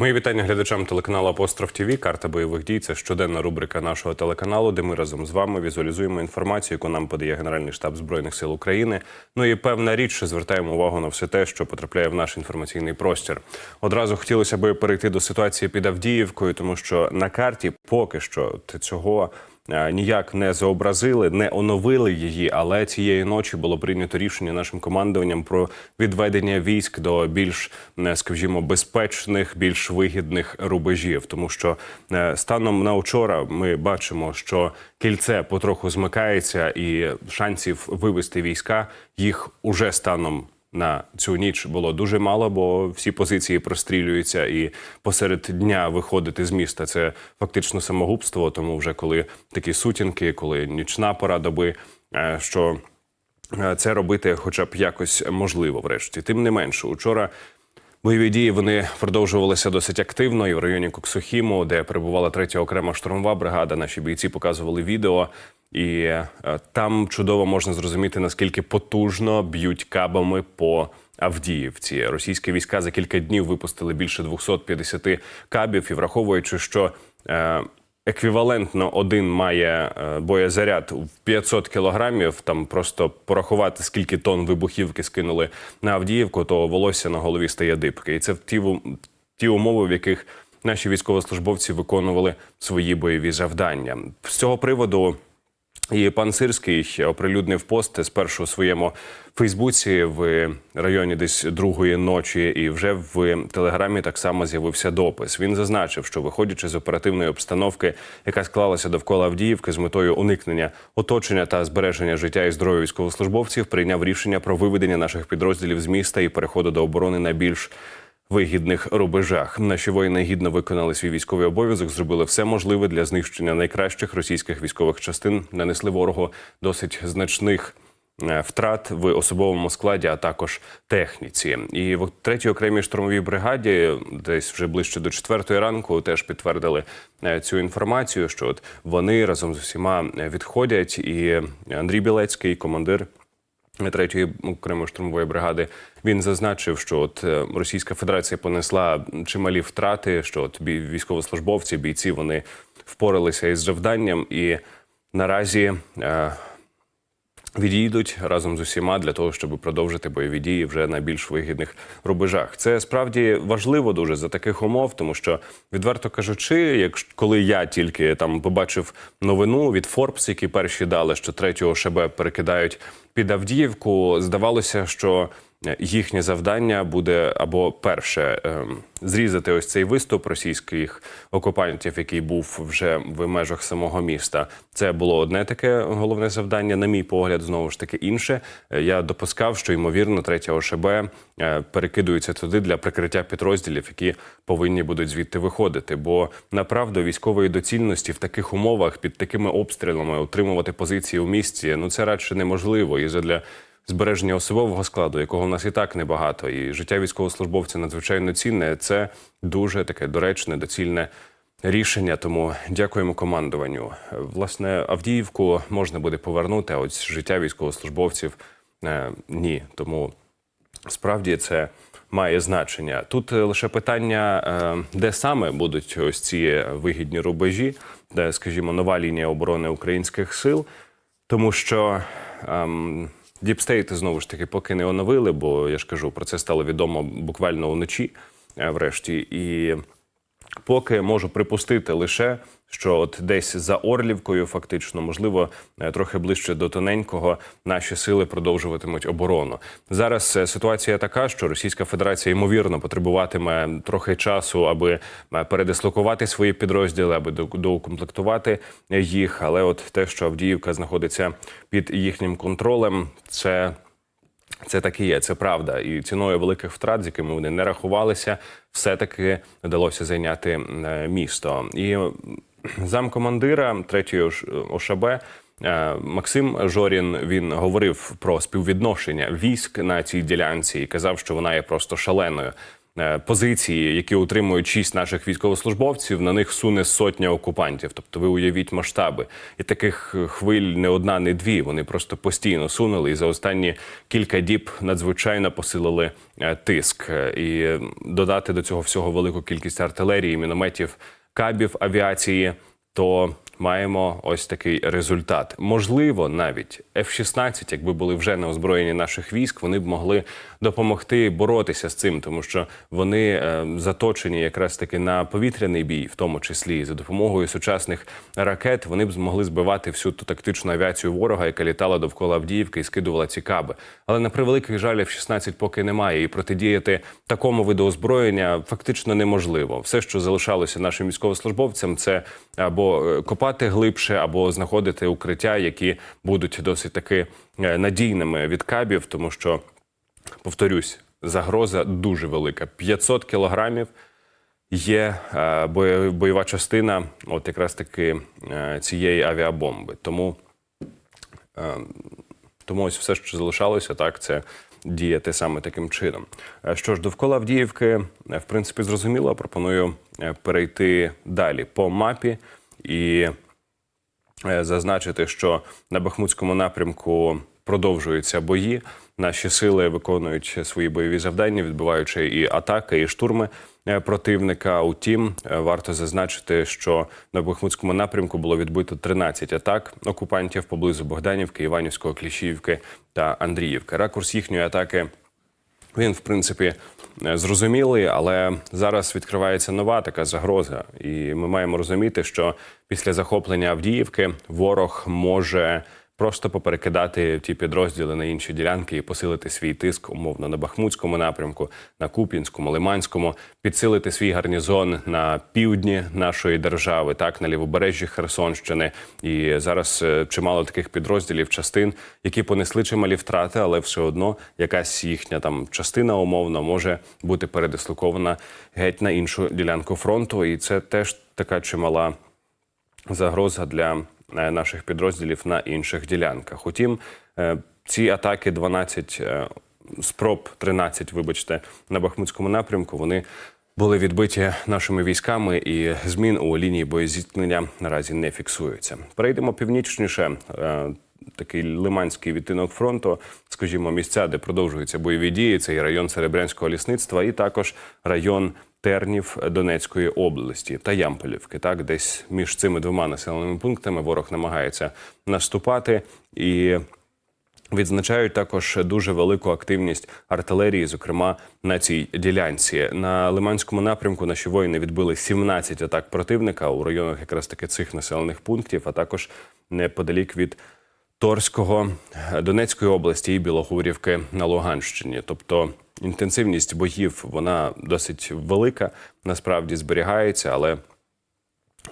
Мої вітання глядачам телеканалу Апостроф ТІВІ. Карта бойових дій. Це щоденна рубрика нашого телеканалу, де ми разом з вами візуалізуємо інформацію, яку нам подає Генеральний штаб збройних сил України. Ну і певна річ, звертаємо увагу на все те, що потрапляє в наш інформаційний простір. Одразу хотілося би перейти до ситуації під Авдіївкою, тому що на карті поки що цього ніяк не зобразили, не оновили її. Але цієї ночі було прийнято рішення нашим командуванням про відведення військ до більш, е, скажімо, безпечних, більш вигідних рубежів. Тому що е, станом на вчора ми бачимо, що кільце потроху змикається, і шансів вивести війська їх уже станом на цю ніч було дуже мало, бо всі позиції прострілюються, і посеред дня виходити з міста це фактично самогубство. Тому вже коли такі сутінки, коли нічна пора доби, е, що е, це робити, хоча б якось можливо, врешті. Тим не менше, учора. Бойові дії вони продовжувалися досить активно і в районі Коксухіму, де перебувала третя окрема штурмова бригада. Наші бійці показували відео, і е, там чудово можна зрозуміти наскільки потужно б'ють кабами по Авдіївці. Російські війська за кілька днів випустили більше 250 кабів, і враховуючи, що е, еквівалентно один має е, боєзаряд в 500 кілограмів. Там просто порахувати, скільки тонн вибухівки скинули на Авдіївку, то волосся на голові стає дибки. І це ті, ті умови, в яких наші військовослужбовці виконували свої бойові завдання. З цього приводу. І пан Сирський оприлюднив пост спершу у своєму Фейсбуці в районі десь другої ночі, і вже в телеграмі так само з'явився допис. Він зазначив, що виходячи з оперативної обстановки, яка склалася довкола Авдіївки з метою уникнення оточення та збереження життя і здоров'я військовослужбовців, прийняв рішення про виведення наших підрозділів з міста і переходу до оборони на більш вигідних рубежах. Наші воїни гідно виконали свій військовий обов'язок, зробили все можливе для знищення найкращих російських військових частин, нанесли ворогу досить значних. е, Втрат в особовому складі, а також техніці, і в третій окремій штурмовій бригаді, десь вже ближче до четвертої ранку, теж підтвердили е, цю інформацію. Що от вони разом з усіма е, відходять, і Андрій Білецький, командир третьої окремої штурмової бригади. Він зазначив, що от е, Російська Федерація понесла чималі втрати. Що от військовослужбовці, бійці вони впоралися із завданням, і наразі е, відійдуть разом з усіма для того, щоб продовжити бойові дії вже на більш вигідних рубежах. Це справді важливо дуже за таких умов, тому що відверто кажучи, як коли я тільки там побачив новину від Forbes, які перші дали, що третього ШБ перекидають під Авдіївку, здавалося, що їхнє завдання буде або перше ем, зрізати ось цей виступ російських окупантів, який був вже в межах самого міста. Це було одне таке головне завдання. На мій погляд, знову ж таки інше. Е, Я допускав, що ймовірно третя ОШБ е, перекидується туди для прикриття підрозділів, які повинні будуть звідти виходити. Бо направду військової доцільності в таких умовах під такими обстрілами утримувати позиції у місті ну це радше неможливо. І задля збереження особового складу, якого в нас і так небагато, і життя військовослужбовця надзвичайно цінне. Це дуже таке доречне, доцільне рішення. Тому дякуємо командуванню. Власне, Авдіївку можна буде повернути, а от життя військовослужбовців е, ні. Тому справді це має значення. Тут е, лише питання, е, де саме будуть ось ці вигідні рубежі, де, скажімо, нова лінія оборони українських сил, тому що. Ем, Діпстейти знову ж таки поки не оновили, бо я ж кажу, про це стало відомо буквально уночі, е, врешті. І поки можу припустити лише, що от десь за Орлівкою, фактично, можливо, е, трохи ближче до тоненького, наші сили продовжуватимуть оборону. Зараз е, ситуація така, що Російська Федерація ймовірно потребуватиме трохи часу, аби е, передислокувати свої підрозділи, аби доукомплектувати їх. Але от те, що Авдіївка знаходиться під їхнім контролем, це це так і є, це правда. І ціною великих втрат, з якими вони не рахувалися, все-таки вдалося зайняти е, місто. І зам замкомандира третьої Ош- ОШБ е, Максим Жорін він говорив про співвідношення військ на цій ділянці і казав, що вона є просто шаленою. Е, позиції, які утримують шість наших військовослужбовців, на них суне сотня окупантів. Тобто, ви уявіть масштаби. І таких е, хвиль не одна, не дві. Вони просто постійно сунули. І за останні кілька діб надзвичайно посилили е, тиск. І додати до цього всього велику кількість артилерії, мінометів, кабів авіації. То маємо ось такий результат. Можливо, навіть F-16, якби були вже на озброєнні наших військ, вони б могли допомогти боротися з цим, тому що вони е, заточені якраз таки на повітряний бій, в тому числі за допомогою сучасних ракет, вони б змогли збивати всю ту тактичну авіацію ворога, яка літала довкола Авдіївки і скидувала ці каби. Але на превеликий жаль, F-16 поки немає, і протидіяти такому виду озброєння фактично неможливо. Все, що залишалося нашим військовослужбовцям, це або е, копати глибше, або знаходити укриття, які будуть досить таки е, надійними від кабів, тому що повторюсь, загроза дуже велика. 500 кілограмів є е, бойова частина, от якраз таки е, цієї авіабомби. Тому, тому ось все, що залишалося, так це діяти саме таким чином. Що ж, довкола Авдіївки, в принципі, зрозуміло. Пропоную перейти далі по мапі і е, зазначити, що на Бахмутському напрямку продовжуються бої. Наші сили виконують свої бойові завдання, відбиваючи і атаки, і штурми е, противника. Утім, е, варто зазначити, що на Бахмутському напрямку було відбито 13 атак окупантів поблизу Богданівки, Іванівського, Кліщіївки та Андріївки. Ракурс їхньої атаки він, в принципі, зрозумілий, але зараз відкривається нова така загроза, і ми маємо розуміти, що після захоплення Авдіївки ворог може просто поперекидати ті підрозділи на інші ділянки і посилити свій тиск умовно на Бахмутському напрямку, на Куп'янському, Лиманському, підсилити свій гарнізон на півдні нашої держави, так на лівобережжі Херсонщини. І зараз е, чимало таких підрозділів, частин, які понесли чималі втрати, але все одно якась їхня там частина умовно може бути передислокована геть на іншу ділянку фронту. І це теж така чимала загроза для наших підрозділів на інших ділянках. Утім, е, ці атаки 12 е, спроб, 13, вибачте, на Бахмутському напрямку. Вони були відбиті нашими військами, і змін у лінії боєзіткнення наразі не фіксуються. Перейдемо північніше. Такий лиманський відтинок фронту, скажімо, місця, де продовжуються бойові дії. Це і район Серебрянського лісництва, і також район Тернів Донецької області та Ямполівки. Так, десь між цими двома населеними пунктами ворог намагається наступати і. Відзначають також дуже велику активність артилерії, зокрема на цій ділянці. На Лиманському напрямку наші воїни відбили 17 атак противника у районах якраз таки цих населених пунктів, а також неподалік від Торського, Донецької області і Білогорівки на Луганщині. Тобто інтенсивність боїв вона досить велика, насправді зберігається, але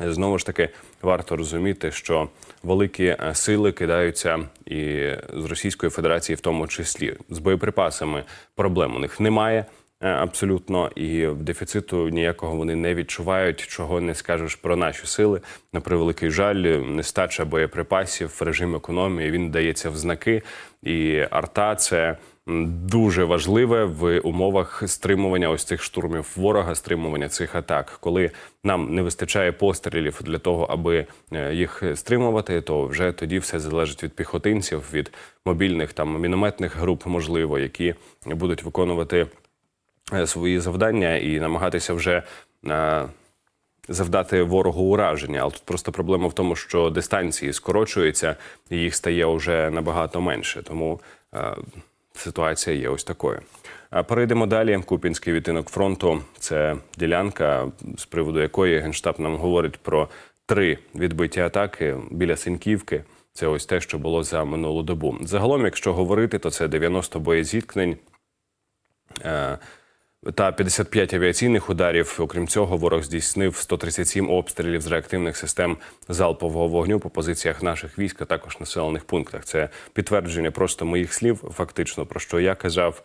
Знову ж таки, варто розуміти, що великі е, сили кидаються і з Російської Федерації, в тому числі з боєприпасами проблем у них немає абсолютно, і дефіциту ніякого вони не відчувають, чого не скажеш про наші сили. На превеликий жаль, нестача боєприпасів, режим економії він дається в знаки, і арта це. Дуже важливе в умовах стримування ось цих штурмів ворога, стримування цих атак. Коли нам не вистачає пострілів для того, аби е, їх стримувати, то вже тоді все залежить від піхотинців, від мобільних там мінометних груп, можливо, які будуть виконувати е, свої завдання і намагатися вже. е, Завдати ворогу ураження, але тут просто проблема в тому, що дистанції скорочуються, і їх стає вже набагато менше. Тому е, ситуація є ось такою. А перейдемо далі. Купінський відтинок фронту це ділянка, з приводу якої генштаб нам говорить про три відбиті атаки біля Синьківки. Це ось те, що було за минулу добу. Загалом, якщо говорити, то це 90 боєзіткнень. Е, та 55 авіаційних ударів. Окрім цього, ворог здійснив 137 обстрілів з реактивних систем залпового вогню по позиціях наших військ, а також населених пунктах. Це підтвердження просто моїх слів, фактично про що я казав.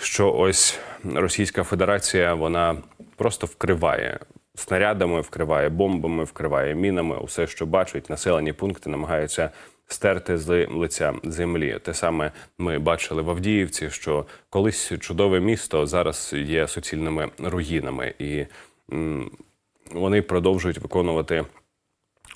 Що ось Російська Федерація вона просто вкриває снарядами, вкриває бомбами, вкриває мінами. Усе, що бачить, населені пункти намагаються стерти з лиця землі. Те саме ми бачили в Авдіївці, що колись чудове місто зараз є суцільними руїнами, і м, вони продовжують виконувати.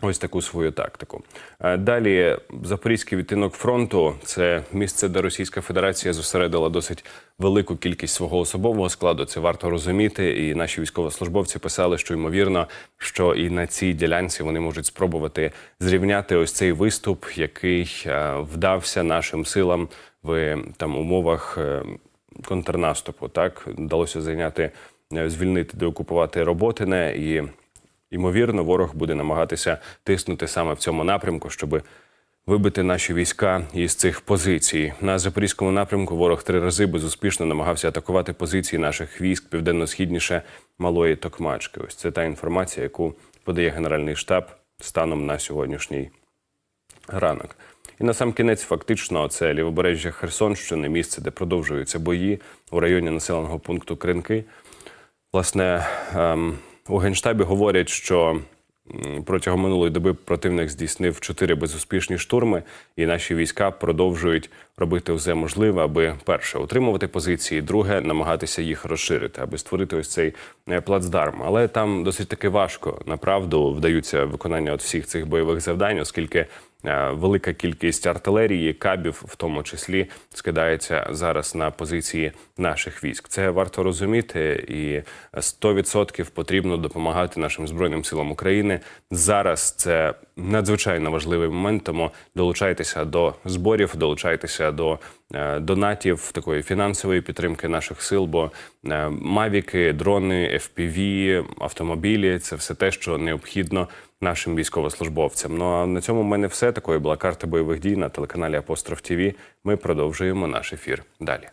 Ось таку свою тактику. Е, Далі запорізький відтинок фронту це місце, де Російська Федерація зосередила досить велику кількість свого особового складу. Це варто розуміти. І наші військовослужбовці писали, що ймовірно, що і на цій ділянці вони можуть спробувати зрівняти ось цей виступ, який е, вдався нашим силам в там умовах е, контрнаступу. Так вдалося зайняти, звільнити, деокупувати Роботине і. Ймовірно, ворог буде намагатися тиснути саме в цьому напрямку, щоб вибити наші війська із цих позицій. На запорізькому напрямку ворог три рази безуспішно намагався атакувати позиції наших військ південно-східніше малої Токмачки. Ось це та інформація, яку подає Генеральний штаб станом на сьогоднішній ранок. І на сам кінець, фактично, це лівобережжя Херсонщини, місце, де продовжуються бої у районі населеного пункту Кринки. Власне, ем, у генштабі говорять, що протягом минулої доби противник здійснив чотири безуспішні штурми, і наші війська продовжують робити все можливе, аби перше утримувати позиції, друге намагатися їх розширити, аби створити ось цей е, плацдарм. Але там досить таки важко направду вдаються виконання от всіх цих бойових завдань, оскільки велика кількість артилерії, кабів, в тому числі, скидається зараз на позиції наших військ. Це варто розуміти, і 100% потрібно допомагати нашим збройним силам України. Зараз це надзвичайно важливий момент. Тому долучайтеся до зборів, долучайтеся до е, донатів такої фінансової підтримки наших сил. Бо е, мавіки, дрони, FPV, автомобілі це все те, що необхідно нашим військовослужбовцям. Ну а на цьому в мене все. Такою була карта бойових дій на телеканалі Апостроф ТІВІ. Ми продовжуємо наш ефір далі.